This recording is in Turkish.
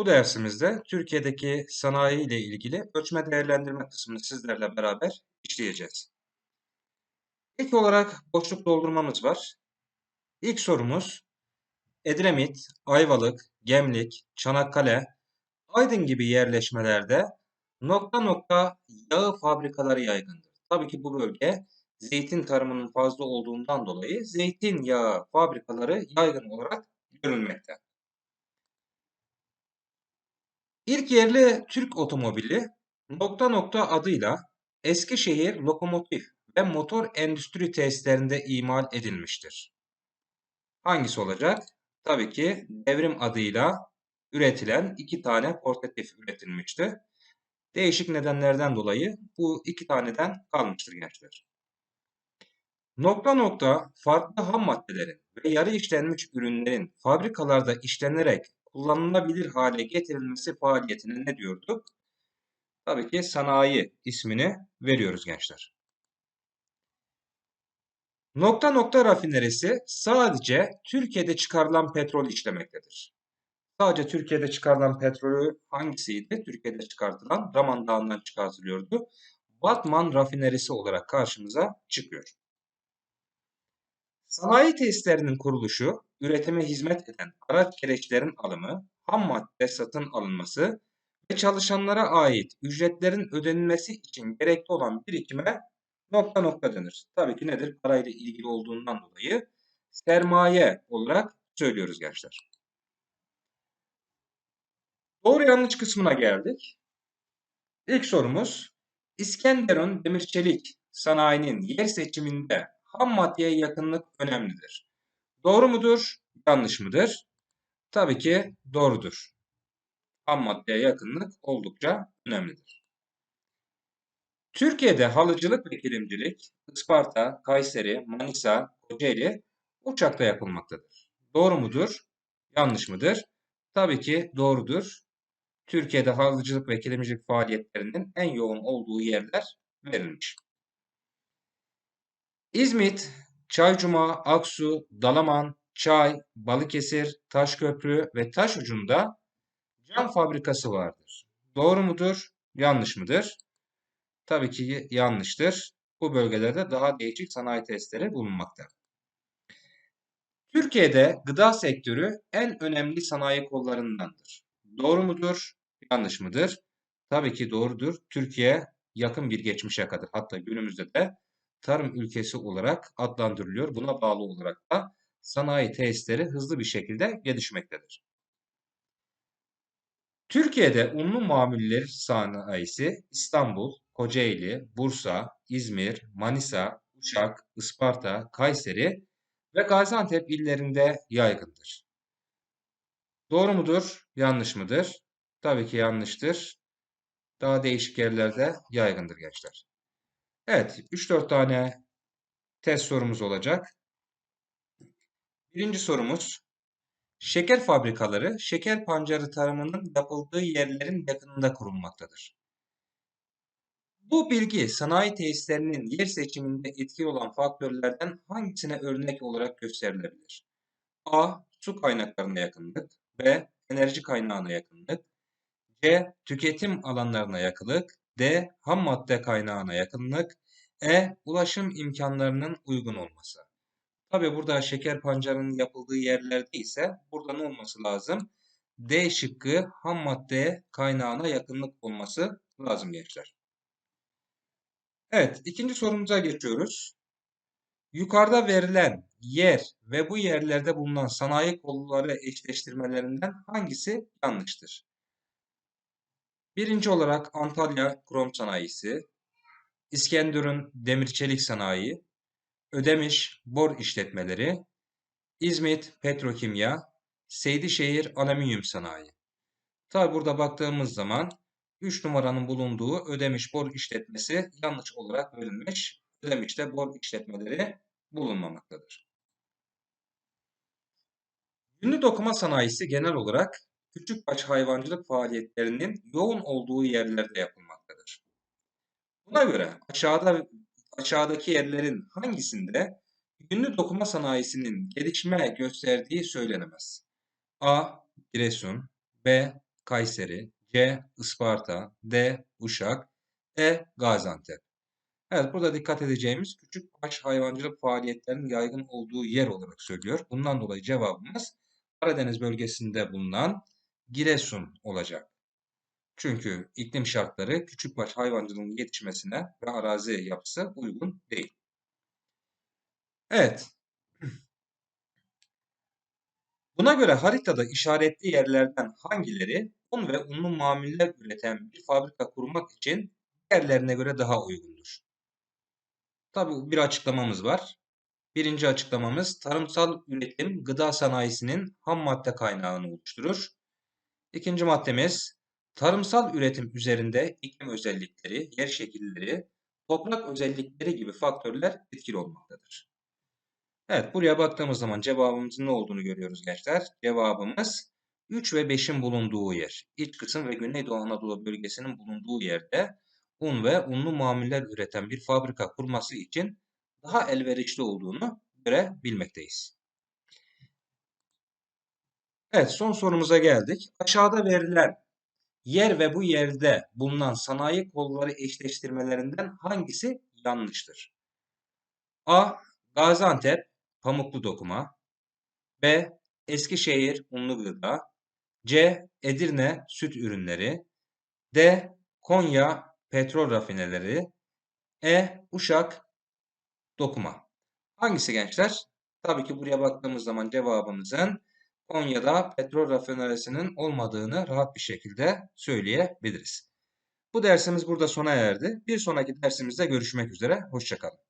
Bu dersimizde Türkiye'deki sanayi ile ilgili ölçme değerlendirme kısmını sizlerle beraber işleyeceğiz. İlk olarak boşluk doldurmamız var. İlk sorumuz Edremit, Ayvalık, Gemlik, Çanakkale, Aydın gibi yerleşmelerde nokta nokta yağı fabrikaları yaygındır. Tabii ki bu bölge zeytin tarımının fazla olduğundan dolayı zeytin yağı fabrikaları yaygın olarak görülmekte. İlk yerli Türk otomobili nokta nokta adıyla Eskişehir Lokomotif ve Motor Endüstri Tesislerinde imal edilmiştir. Hangisi olacak? Tabii ki devrim adıyla üretilen iki tane portatif üretilmişti. Değişik nedenlerden dolayı bu iki taneden kalmıştır gençler. Nokta nokta farklı ham maddelerin ve yarı işlenmiş ürünlerin fabrikalarda işlenerek kullanılabilir hale getirilmesi faaliyetine ne diyorduk? Tabii ki sanayi ismini veriyoruz gençler. Nokta nokta rafinerisi sadece Türkiye'de çıkarılan petrol işlemektedir. Sadece Türkiye'de çıkarılan petrolü hangisiydi? Türkiye'de çıkartılan Raman Dağı'ndan çıkartılıyordu. Batman rafinerisi olarak karşımıza çıkıyor. Sanayi tesislerinin kuruluşu, üretime hizmet eden araç gereçlerin alımı, ham madde satın alınması ve çalışanlara ait ücretlerin ödenilmesi için gerekli olan birikime nokta nokta denir. Tabii ki nedir? Parayla ilgili olduğundan dolayı sermaye olarak söylüyoruz gençler. Doğru yanlış kısmına geldik. İlk sorumuz İskenderun demir çelik sanayinin yer seçiminde ham maddeye yakınlık önemlidir. Doğru mudur? Yanlış mıdır? Tabii ki doğrudur. Ham maddeye yakınlık oldukça önemlidir. Türkiye'de halıcılık ve kilimcilik Isparta, Kayseri, Manisa, Kocaeli uçakta yapılmaktadır. Doğru mudur? Yanlış mıdır? Tabii ki doğrudur. Türkiye'de halıcılık ve kilimcilik faaliyetlerinin en yoğun olduğu yerler verilmiş. İzmit, Çaycuma, Aksu, Dalaman, Çay, Balıkesir, Taşköprü ve Taşucu'nda cam fabrikası vardır. Doğru mudur? Yanlış mıdır? Tabii ki yanlıştır. Bu bölgelerde daha değişik sanayi testleri bulunmakta. Türkiye'de gıda sektörü en önemli sanayi kollarındandır. Doğru mudur? Yanlış mıdır? Tabii ki doğrudur. Türkiye yakın bir geçmişe kadar hatta günümüzde de tarım ülkesi olarak adlandırılıyor. Buna bağlı olarak da sanayi tesisleri hızlı bir şekilde gelişmektedir. Türkiye'de unlu mamuller sanayisi İstanbul, Kocaeli, Bursa, İzmir, Manisa, Uşak, Isparta, Kayseri ve Gaziantep illerinde yaygındır. Doğru mudur, yanlış mıdır? Tabii ki yanlıştır. Daha değişik yerlerde yaygındır gençler. Evet, 3-4 tane test sorumuz olacak. Birinci sorumuz, şeker fabrikaları şeker pancarı tarımının yapıldığı yerlerin yakınında kurulmaktadır. Bu bilgi sanayi tesislerinin yer seçiminde etkili olan faktörlerden hangisine örnek olarak gösterilebilir? A. Su kaynaklarına yakınlık B. Enerji kaynağına yakınlık C. Tüketim alanlarına yakınlık D. Ham madde kaynağına yakınlık. E. Ulaşım imkanlarının uygun olması. Tabi burada şeker pancarının yapıldığı yerlerde ise burada ne olması lazım? D şıkkı ham madde kaynağına yakınlık olması lazım gençler. Evet ikinci sorumuza geçiyoruz. Yukarıda verilen yer ve bu yerlerde bulunan sanayi kolları eşleştirmelerinden hangisi yanlıştır? Birinci olarak Antalya Krom Sanayisi, İskenderun Demir Çelik Sanayi, Ödemiş Bor İşletmeleri, İzmit Petrokimya, Seydişehir Alüminyum Sanayi. Tabi burada baktığımız zaman 3 numaranın bulunduğu Ödemiş Bor İşletmesi yanlış olarak verilmiş. Ödemiş'te bor işletmeleri bulunmamaktadır. Ünlü dokuma sanayisi genel olarak küçükbaş hayvancılık faaliyetlerinin yoğun olduğu yerlerde yapılmaktadır. Buna göre aşağıda aşağıdaki yerlerin hangisinde ünlü dokuma sanayisinin gelişme gösterdiği söylenemez. A. Giresun B. Kayseri, C. Isparta, D. Uşak, E. Gaziantep. Evet burada dikkat edeceğimiz küçükbaş hayvancılık faaliyetlerinin yaygın olduğu yer olarak söylüyor. Bundan dolayı cevabımız Karadeniz bölgesinde bulunan Giresun olacak. Çünkü iklim şartları küçükbaş hayvancılığın yetişmesine ve arazi yapısı uygun değil. Evet. Buna göre haritada işaretli yerlerden hangileri un ve unlu mamuller üreten bir fabrika kurmak için diğerlerine göre daha uygundur? Tabii bir açıklamamız var. Birinci açıklamamız tarımsal üretim gıda sanayisinin ham madde kaynağını oluşturur. İkinci maddemiz tarımsal üretim üzerinde iklim özellikleri, yer şekilleri, toprak özellikleri gibi faktörler etkili olmaktadır. Evet buraya baktığımız zaman cevabımızın ne olduğunu görüyoruz gençler. Cevabımız 3 ve 5'in bulunduğu yer. İç kısım ve Güneydoğu Anadolu bölgesinin bulunduğu yerde un ve unlu mamuller üreten bir fabrika kurması için daha elverişli olduğunu görebilmekteyiz. Evet son sorumuza geldik. Aşağıda verilen yer ve bu yerde bulunan sanayi kolları eşleştirmelerinden hangisi yanlıştır? A. Gaziantep pamuklu dokuma B. Eskişehir unlu gıda C. Edirne süt ürünleri D. Konya petrol rafineleri E. Uşak dokuma. Hangisi gençler? Tabii ki buraya baktığımız zaman cevabımızın Konya'da petrol rafinerisinin olmadığını rahat bir şekilde söyleyebiliriz. Bu dersimiz burada sona erdi. Bir sonraki dersimizde görüşmek üzere. Hoşçakalın.